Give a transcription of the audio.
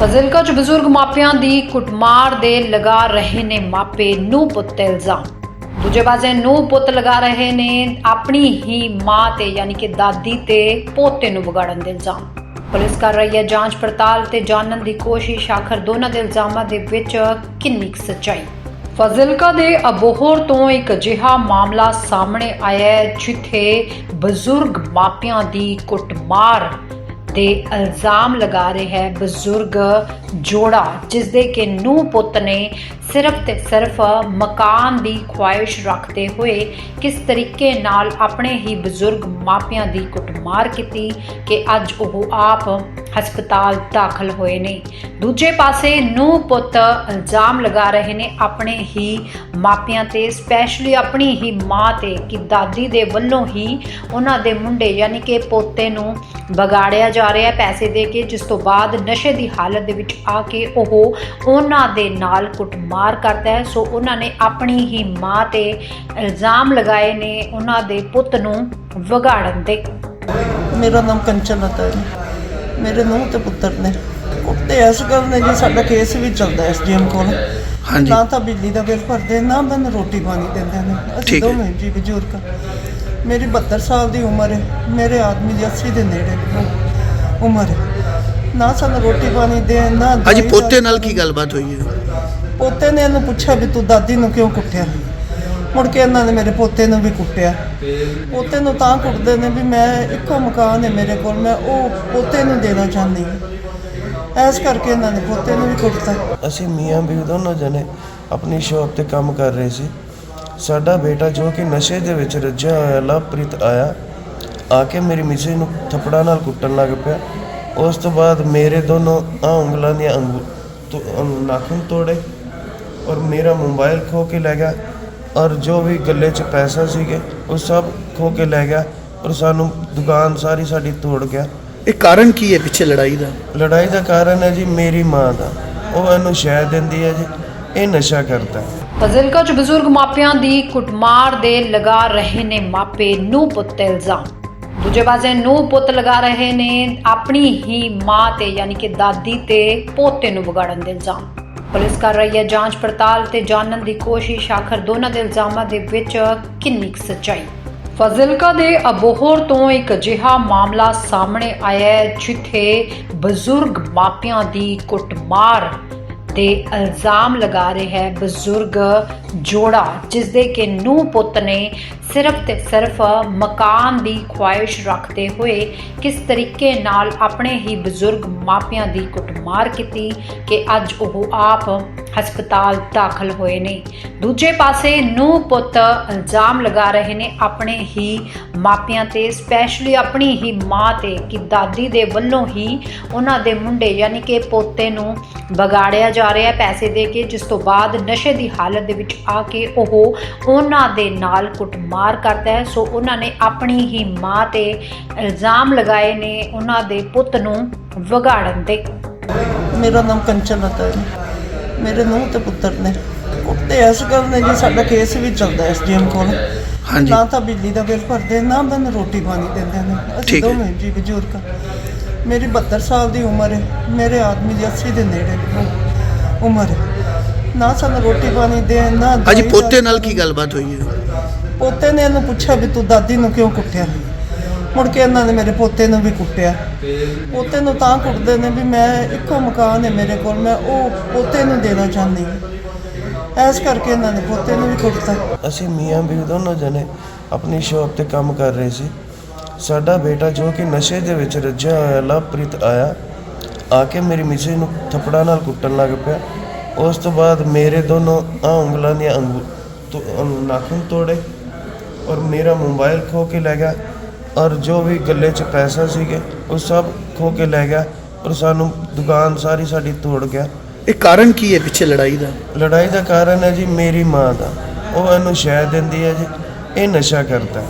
ਫਜ਼ਿਲਕਾ ਚ ਬਜ਼ੁਰਗ ਮਾਪਿਆਂ ਦੀ ਕੁੱਟਮਾਰ ਦੇ ਲਗਾ ਰਹੇ ਨੇ ਮਾਪੇ ਨੂੰ ਪੁੱਤ ਤੇ ਇਲਜ਼ਾਮ। ਦੂਜੇ ਪਾਸੇ ਨੂੰ ਪੁੱਤ ਲਗਾ ਰਹੇ ਨੇ ਆਪਣੀ ਹੀ ਮਾਂ ਤੇ ਯਾਨੀ ਕਿ ਦਾਦੀ ਤੇ ਪੋਤੇ ਨੂੰ ਵਿਗਾੜਨ ਦੇ ਇਲਜ਼ਾਮ। ਪੁਲਿਸ ਕਰ ਰਹੀ ਹੈ ਜਾਂਚ ਪੜਤਾਲ ਤੇ ਜਾਣਨ ਦੀ ਕੋਸ਼ਿਸ਼। ਆਖਰ ਦੋਨਾਂ ਦੇ ਇਲਜ਼ਾਮਾਂ ਦੇ ਵਿੱਚ ਕਿੰਨੀ ਕੁ ਸੱਚਾਈ? ਫਜ਼ਿਲਕਾ ਦੇ ਅਬੋਹਰ ਤੋਂ ਇੱਕ ਅਜਿਹਾ ਮਾਮਲਾ ਸਾਹਮਣੇ ਆਇਆ ਹੈ ਜਿੱਥੇ ਬਜ਼ੁਰਗ ਮਾਪਿਆਂ ਦੀ ਕੁੱਟਮਾਰ ਦੇ ਇਲਜ਼ਾਮ ਲਗਾ ਰਿਹਾ ਹੈ ਬਜ਼ੁਰਗ ਜੋੜਾ ਜਿਸ ਦੇ ਕਿ ਨੂੰ ਪੁੱਤ ਨੇ ਸਿਰਫ ਤੇ ਸਿਰਫ ਮਕਾਨ ਦੀ ਖੁਆਇਸ਼ ਰੱਖਦੇ ਹੋਏ ਕਿਸ ਤਰੀਕੇ ਨਾਲ ਆਪਣੇ ਹੀ ਬਜ਼ੁਰਗ ਮਾਪਿਆਂ ਦੀ ਕੁੱਟਮਾਰ ਕੀਤੀ ਕਿ ਅੱਜ ਉਹ ਆਪ ਹਸਪਤਾਲ ਦਾਖਲ ਹੋਏ ਨੇ। ਦੂਜੇ ਪਾਸੇ ਨੂੰ ਪੁੱਤ ਇਲਜ਼ਾਮ ਲਗਾ ਰਹੇ ਨੇ ਆਪਣੇ ਹੀ ਮਾਪਿਆਂ ਤੇ ਸਪੈਸ਼ਲੀ ਆਪਣੀ ਹੀ ਮਾਂ ਤੇ ਕਿ ਦਾਦੀ ਦੇ ਵੱਲੋਂ ਹੀ ਉਹਨਾਂ ਦੇ ਮੁੰਡੇ, ਯਾਨੀ ਕਿ ਪੋਤੇ ਨੂੰ ਵਿਗਾੜਿਆ ਜਾ ਰਿਹਾ ਹੈ ਪੈਸੇ ਦੇ ਕੇ ਜਿਸ ਤੋਂ ਬਾਅਦ ਨਸ਼ੇ ਦੀ ਹਾਲਤ ਦੇ ਵਿੱਚ ਆ ਕੇ ਉਹ ਉਹਨਾਂ ਦੇ ਨਾਲ ਕੁੱਟਮਾਰ ਕਰਦਾ ਹੈ। ਸੋ ਉਹਨਾਂ ਨੇ ਆਪਣੀ ਹੀ ਮਾਂ ਤੇ ਇਲਜ਼ਾਮ ਲਗਾਏ ਨੇ ਉਹਨਾਂ ਦੇ ਪੁੱਤ ਨੂੰ ਵਿਗਾੜਨ ਦੇ ਮੇਰਾ ਨਾਮ ਕੰਚਨ ਲਤਾ ਹੈ ਮੇਰੇ ਨੂੰਹ ਤੇ ਪੁੱਤਰ ਨੇ। ਕੁੱਤੇ ਇਸ ਗੱਲ ਨੇ ਜੀ ਸਾਡਾ ਕੇਸ ਵੀ ਚੱਲਦਾ ਐਸਡੀਐਮ ਕੋਲ। ਹਾਂਜੀ। ਨਾ ਤਾਂ ਬਿਜਲੀ ਦਾ ਬਿੱਲ ਭਰਦੇ ਨਾ ਮੈਨੂੰ ਰੋਟੀ ਪਾਣੀ ਦਿੰਦੇ ਨੇ। ਅਸੀਂ ਠੀਕ ਹੈ। ਦੋਵੇਂ ਜੀ ਬਜ਼ੁਰਗ। ਮੇਰੀ 72 ਸਾਲ ਦੀ ਉਮਰ ਹੈ। ਮੇਰੇ ਆਦਮੀ ਦੀ 80 ਦੇ ਨੇੜੇ। ਉਮਰ। ਨਾ ਸਾਨੂੰ ਰੋਟੀ ਪਾਣੀ ਦੇਣ ਨਾ ਦਵਾਈ ਪੋਤੇ ਨਾਲ ਕੀ ਗੱਲਬਾਤ ਹੋਈ ਹੈ? ਪੋਤੇ ਨੇ ਇਹਨੂੰ ਪੁੱਛਿਆ ਵੀ ਤੂੰ ਦਾਦੀ ਨੂੰ ਕਿਉਂ ਕੁੱਟਿਆ? ਮੁੜ ਕੇ ਇਹਨਾਂ ਨੇ ਮੇਰੇ ਪੋਤੇ ਨੂੰ ਵੀ ਕੁੱਟਿਆ। ਪੋਤੇ ਨੂੰ ਤਾਂ ਕੁੱਟਦੇ ਨੇ ਵੀ ਮੈਂ ਇੱਕੋ ਮਕਾਨ ਹੈ ਮੇਰੇ ਕੋਲ ਮੈਂ ਉਹ ਪੋਤੇ ਨੂੰ ਦੇਣਾ ਚਾਹੁੰਦੀ ਹਾਂ। ਇਸ ਕਰਕੇ ਇਹਨਾਂ ਨੇ ਪੋਤੇ ਨੂੰ ਵੀ ਕੁੱਟਤਾ। ਅਸੀਂ ਮੀਆਂ ਬੀਵੀ ਦੋਨੋਂ ਜਣੇ ਆਪਣੀ ਸ਼ਾਪ ਤੇ ਕੰਮ ਕਰ ਰਹੇ ਸੀ। ਸਾਡਾ ਬੇਟਾ ਜੋ ਕਿ ਨਸ਼ੇ ਦੇ ਵਿੱਚ ਰੱਜਿਆ ਹੋਇਆ ਲਵਪ੍ਰੀਤ ਆਇਆ ਆ ਕੇ ਮੇਰੀ ਮਿਸੇ ਨੂੰ ਥੱਪੜਾਂ ਨਾਲ ਕੁੱਟਣ ਲੱਗ ਪਿਆ। ਉਸ ਤੋਂ ਬਾਅਦ ਮੇਰੇ ਦੋਨੋਂ ਆ ਉਂਗਲਾਂ ਦੀਆਂ ਅੰਗੂ ਨਾਖੂਨ ਤੋੜੇ ਔਰ ਮੇਰਾ ਮੋਬਾਈਲ ਖੋ ਕੇ ਲੈ ਗਿਆ ਔਰ ਜੋ ਵੀ ਗੱਲੇ 'ਚ ਪੈਸਾ ਸੀਗੇ ਉਹ ਸਭ ਖੋ ਕੇ ਲੈ ਗਿਆ ਔਰ ਸਾਨੂੰ ਦੁਕਾਨ ਸਾਰੀ ਸਾਡੀ ਤੋੜ ਗਿਆ। ਇਹ ਕਾਰਨ ਕੀ ਹੈ ਪਿੱਛੇ ਲੜਾਈ ਦਾ? ਲੜਾਈ ਦਾ ਕਾਰਨ ਹੈ ਜੀ ਮੇਰੀ ਮਾਂ ਦਾ। ਉਹ ਇਹਨੂੰ ਸ਼ਹਿ ਦਿੰਦੀ ਹੈ ਜੀ। ਇਹ ਨਸ਼ਾ ਕਰਦਾ। ਹੈ ਫਜ਼ਿਲਕਾ ਚ ਬਜ਼ੁਰਗ ਮਾਪਿਆਂ ਦੀ ਕੁੱਟਮਾਰ ਦੇ ਲਗਾ ਰਹੇ ਨੇ ਮਾਪੇ ਨੂੰ ਪੁੱਤ ਇਲਜ਼ਾਮ। ਦੂਜੇ ਪਾਸੇ ਨੂੰ ਪੁੱਤ ਲਗਾ ਰਹੇ ਨੇ, ਆਪਣੀ ਹੀ ਮਾਂ ਤੇ ਯਾਨੀ ਕਿ ਦਾਦੀ ਤੇ ਪੋਤੇ ਨੂੰ ਵਿਗਾੜਨ ਦੇ ਇਲਜ਼ਾਮ। ਪੁਲਿਸ ਕਰ ਰਹੀ ਹੈ ਜਾਂਚ ਪੜਤਾਲ ਤੇ ਜਾਣਨ ਦੀ ਕੋਸ਼ਿਸ਼, ਆਖਰ ਦੋਨਾਂ ਦੇ ਇਲਜ਼ਾਮਾਂ ਦੇ ਵਿੱਚ ਕਿੰਨੀ ਕੁ ਸੱਚਾਈ? ਫਜ਼ਿਲਕਾ ਦੇ ਅਬੋਹਰ ਤੋਂ ਇੱਕ ਅਜਿਹਾ ਮਾਮਲਾ ਸਾਹਮਣੇ ਆਇਆ ਹੈ, ਜਿੱਥੇ ਬਜ਼ੁਰਗ ਮਾਪਿਆਂ ਦੀ ਕੁੱਟਮਾਰ ਦੇ ਇਲਜ਼ਾਮ ਲਗਾ ਰਿਹਾ ਹੈ ਬਜ਼ੁਰਗ ਜੋੜਾ ਜਿਸ ਦੇ ਕਿ ਨੂੰ ਪੁੱਤ ਨੇ ਸਿਰਫ ਤੇ ਸਿਰਫ ਮਕਾਨ ਦੀ ਖੁਆਇਸ਼ ਰੱਖਦੇ ਹੋਏ ਕਿਸ ਤਰੀਕੇ ਨਾਲ ਆਪਣੇ ਹੀ ਬਜ਼ੁਰਗ ਮਾਪਿਆਂ ਦੀ ਕੁੱਟਮਾਰ ਕੀਤੀ ਕਿ ਅੱਜ ਉਹ ਆਪ ਹਸਪਤਾਲ ਦਾਖਲ ਹੋਏ ਨੇ। ਦੂਜੇ ਪਾਸੇ ਨੂੰ ਪੁੱਤ ਇਲਜ਼ਾਮ ਲਗਾ ਰਹੇ ਨੇ ਆਪਣੇ ਹੀ ਮਾਪਿਆਂ ਤੇ ਸਪੈਸ਼ਲੀ ਆਪਣੀ ਹੀ ਮਾਂ ਤੇ ਕਿ ਦਾਦੀ ਦੇ ਵੱਲੋਂ ਹੀ ਉਹਨਾਂ ਦੇ ਮੁੰਡੇ ਯਾਨੀ ਕਿ ਪੋਤੇ ਨੂੰ ਵਿਗਾੜਿਆ ਜਾ ਰਿਹਾ ਪੈਸੇ ਦੇ ਕੇ, ਜਿਸ ਤੋਂ ਬਾਅਦ ਨਸ਼ੇ ਦੀ ਹਾਲਤ ਦੇ ਵਿੱਚ ਆ ਕੇ ਉਹ ਉਹਨਾਂ ਦੇ ਨਾਲ ਕੁੱਟਮਾਰ ਕਰਦਾ ਹੈ। ਸੋ ਉਹਨਾਂ ਨੇ ਆਪਣੀ ਹੀ ਮਾਂ ਤੇ ਇਲਜ਼ਾਮ ਲਗਾਏ ਨੇ, ਉਹਨਾਂ ਦੇ ਪੁੱਤ ਨੂੰ ਵਿਗਾੜਨ ਦੇ ਮੇਰਾ ਨਾਮ ਕੰਚਨ ਲਤਾ ਹੈ। ਮੇਰੇ ਨੂੰਹ ਤੇ ਪੁੱਤਰ ਨੇ। ਕੁੱਤੇ ਇਸ ਗੱਲ ਨੇ ਜੀ ਸਾਡਾ ਕੇਸ ਵੀ ਚੱਲਦਾ ਐਸਡੀਐਮ ਕੋਲ। ਹਾਂਜੀ। ਨਾ ਤਾਂ ਬਿਜਲੀ ਦਾ ਬਿੱਲ ਭਰਦੇ ਨਾ ਮੈਨੂੰ ਰੋਟੀ ਪਾਣੀ ਦਿੰਦੇ ਨੇ। ਅਸੀਂ ਠੀਕ ਹੈ। ਦੋਵੇਂ ਜੀ ਬਜ਼ੁਰਗ। ਮੇਰੀ 72 ਸਾਲ ਦੀ ਉਮਰ ਹੈ। ਮੇਰੇ ਆਦਮੀ ਦੀ 80 ਦੇ ਨੇੜੇ ਉਮਰ ਹੈ। ਨਾ ਸਾਨੂੰ ਰੋਟੀ ਪਾਣੀ ਦੇਣ ਨਾ ਹਾਂਜੀ ਦਵਾਈ ਪੋਤੇ ਦਾ- ਨਾਲ ਕੀ ਗੱਲਬਾਤ ਹੋਈ ਹੈ? ਪੋਤੇ ਨੇ ਇਹਨੂੰ ਪੁੱਛਿਆ ਵੀ ਤੂੰ ਦਾਦੀ ਨੂੰ ਕਿਉਂ ਕੁੱਟਿਆ? ਮੁੜ ਕੇ ਇਹਨਾਂ ਨੇ ਮੇਰੇ ਪੋਤੇ ਨੂੰ ਵੀ ਕੁੱਟਿਆ। ਪੋਤੇ ਨੂੰ ਤਾਂ ਕੁੱਟਦੇ ਨੇ ਵੀ ਮੈਂ ਇੱਕੋ ਮਕਾਨ ਹੈ ਮੇਰੇ ਕੋਲ, ਮੈਂ ਉਹ ਪੋਤੇ ਨੂੰ ਦੇਣਾ ਚਾਹੁੰਦੀ ਹਾਂ। ਇਸ ਕਰਕੇ ਇਹਨਾਂ ਨੇ ਪੋਤੇ ਨੂੰ ਵੀ ਕੁੱਟਤਾ। ਅਸੀਂ ਮੀਆਂ ਵੀ ਦੋਨੋਂ ਜਣੇ ਆਪਣੀ ਸ਼ਾਪ ਤੇ ਕੰਮ ਕਰ ਰਹੇ ਸੀ। ਸਾਡਾ ਬੇਟਾ ਜੋ ਕਿ ਨਸ਼ੇ ਦੇ ਵਿੱਚ ਰੱਜਿਆ ਹੋਇਆ ਲਵਪ੍ਰੀਤ ਆਇਆ, ਆ ਕੇ ਮੇਰੀ ਮਿਸੇ ਨੂੰ ਥੱਪੜਾਂ ਨਾਲ ਕੁੱਟਣ ਲੱਗ ਪਿਆ। ਉਸ ਤੋਂ ਬਾਅਦ ਮੇਰੇ ਦੋਨੋਂ ਆ ਉਂਗਲਾਂ ਦੀਆਂ ਅੰਗੂ ਤੋਂ ਅੰ- ਨਾਖੂਨ ਤੋੜੇ ਔਰ ਮੇਰਾ ਮੋਬਾਈਲ ਖੋ ਕੇ ਲੈ ਗਿਆ। ਔਰ ਜੋ ਵੀ ਗੱਲੇ 'ਚ ਪੈਸਾ ਸੀਗੇ ਉਹ ਸਭ ਖੋ ਕੇ ਲੈ ਗਿਆ ਔਰ ਸਾਨੂੰ ਦੁਕਾਨ ਸਾਰੀ ਸਾਡੀ ਤੋੜ ਗਿਆ। ਇਹ ਕਾਰਨ ਕੀ ਹੈ ਪਿੱਛੇ ਲੜਾਈ ਦਾ? ਲੜਾਈ ਦਾ ਕਾਰਨ ਹੈ ਜੀ ਮੇਰੀ ਮਾਂ ਦਾ। ਉਹ ਇਹਨੂੰ ਸ਼ਹਿ ਦਿੰਦੀ ਹੈ ਜੀ ਇਹ ਨਸ਼ਾ ਕਰਦਾ।